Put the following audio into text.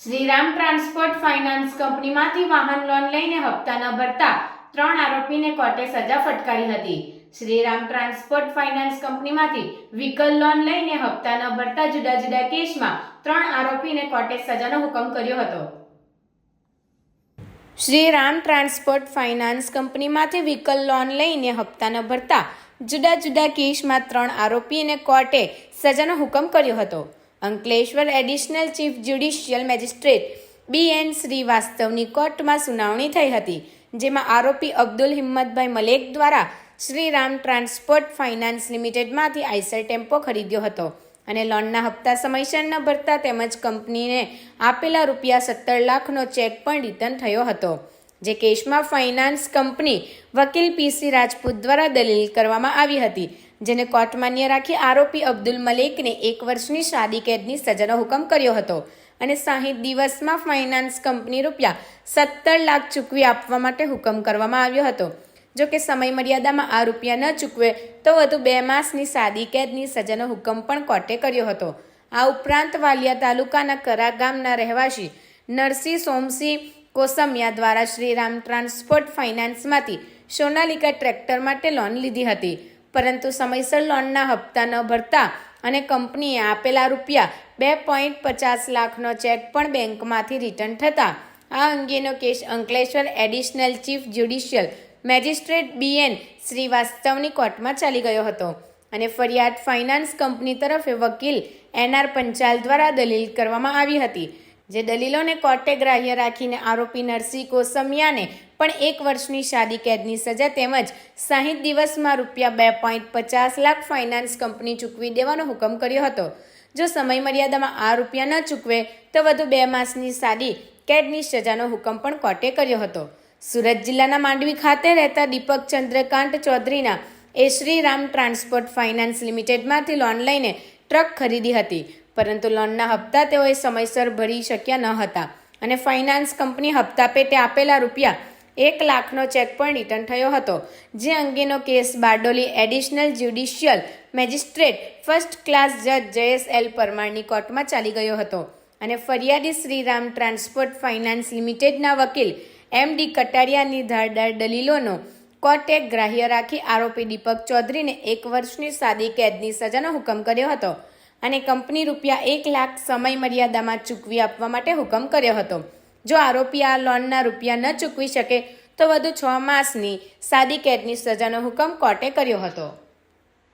Shriram transport finance કંપનીમાંથી વાહન loan લઈને હપ્તા ન ભરતા ત્રણ આરોપીને કોર્ટે સજા ફટકારી હતી. શ્રીરામ ટ્રાન્સપોર્ટ ફાઇનાન્સ કંપનીમાંથી વ્હીકલ લોન લઈને હપ્તા ન ભરતા જુદા જુદા કેસમાં ત્રણ આરોપીને કોર્ટે સજાનો હુકમ કર્યો હતો. શ્રી રામ ટ્રાન્સપોર્ટ ફાઇનાન્સ કંપનીમાંથી વ્હીકલ લોન લઈને હપ્તા ન ભરતા જુદા જુદા કેસમાં ત્રણ આરોપીને કોર્ટે સજાનો હુકમ કર્યો હતો. Ankleshwar additional chief judicial magistrate B N શ્રીવાસ્તવની કોર્ટમાં સુનાવણી થઈ હતી, જેમાં આરોપી અબ્દુલ હિંમતભાઈ મલેક દ્વારા શ્રીરામ ટ્રાન્સપોર્ટ ફાઇનાન્સ લિમિટેડમાંથી આઈસર ટેમ્પો ખરીદ્યો હતો અને લોનના હપ્તા સમયસર ન ભરતા તેમજ કંપનીને આપેલા રૂપિયા સત્તર લાખનો ચેક પણ રિટર્ન થયો હતો, જે કેસમાં ફાઇનાન્સ કંપની વકીલ પીસી રાજપૂત દ્વારા દલીલ કરવામાં આવી હતી જેને કોર્ટ માન્ય રાખી આરોપી અબ્દુલ મલેકને એક વર્ષની સાદી કેદની સજાનો હુકમ કર્યો હતો અને સાહીઠ દિવસમાં ફાઇનાન્સ કંપની રૂપિયા સત્તર લાખ ચૂકવી આપવા માટે હુકમ કરવામાં આવ્યો હતો. જો કે સમય મર્યાદામાં આ રૂપિયા ન ચૂકવે તો વધુ બે માસની સાદી કેદની સજાનો હુકમ પણ કોર્ટે કર્યો હતો. આ ઉપરાંત વાલિયા તાલુકાના કરા ગામના રહેવાસી નરસિંહ સોમસિંહ કોસમિયા દ્વારા શ્રીરામ ટ્રાન્સપોર્ટ ફાઇનાન્સમાંથી સોનાલિકા ટ્રેક્ટર માટે લોન લીધી હતી. પરંતુ સમયસર લોનના હપ્તા ન ભરતા અને કંપનીએ આપેલા રૂપિયા બે પોઈન્ટ પચાસ લાખનો ચેક પણ બેંકમાંથી રિટર્ન થતા. આ અંગેનો case Ankleshwar additional chief judicial magistrate BN શ્રીવાસ્તવની કોર્ટમાં ચાલી ગયો હતો અને ફરિયાદ ફાઇનાન્સ કંપની તરફે વકીલ એનઆર પંચાલ દ્વારા દલીલ કરવામાં આવી હતી. જે દલીલોને કોર્ટે ગ્રાહ્ય રાખીને આરોપી નરસિંહ કોસમિયાને પણ એક વર્ષની શાદી કેદની સજા તેમજ સાહીઠ દિવસમાં રૂપિયા બે પોઈન્ટ પચાસ લાખ ફાઇનાન્સ કંપની ચૂકવી દેવાનો હુકમ કર્યો હતો. જો સમય મર્યાદામાં આ રૂપિયા ન ચૂકવે, તો વધુ બે માસની સાદી કેદની સજાનો હુકમ પણ કોર્ટે કર્યો હતો. સુરત જિલ્લાના માંડવી ખાતે રહેતા દીપક ચંદ્રકાંત ચૌધરીના એ શ્રીરામ ટ્રાન્સપોર્ટ ફાઇનાન્સ લિમિટેડમાંથી લોન લઈને ટ્રક ખરીદી હતી, પરંતુ લોનના હપ્તા તેઓએ સમયસર ભરી શક્યા ન હતા અને ફાઇનાન્સ કંપની હપ્તા પેટે આપેલા રૂપિયા એક લાખનો ચેક પણ રિટર્ન થયો હતો. જે અંગેનો case Bardoli additional judicial magistrate first class જજ જયેશ એલ પરમારની કોર્ટમાં ચાલી ગયો હતો અને ફરિયાદી શ્રીરામ ટ્રાન્સપોર્ટ ફાઇનાન્સ લિમિટેડના વકીલ એમ ડી કટારિયાની ધારદાર દલીલોનો કોર્ટે ગ્રાહ્ય રાખી આરોપી દીપક ચૌધરીને એક વર્ષની સાદી કેદની સજાનો હુકમ કર્યો હતો અને કંપની રૂપિયા એક લાખ સમય મર્યાદામાં ચૂકવી આપવા માટે હુકમ કર્યો હતો. જો આરોપી આ લોનના રૂપિયા ન ચૂકવી શકે તો વધુ છ માસની સાદી કેદની સજાનો હુકમ કોર્ટે કર્યો હતો.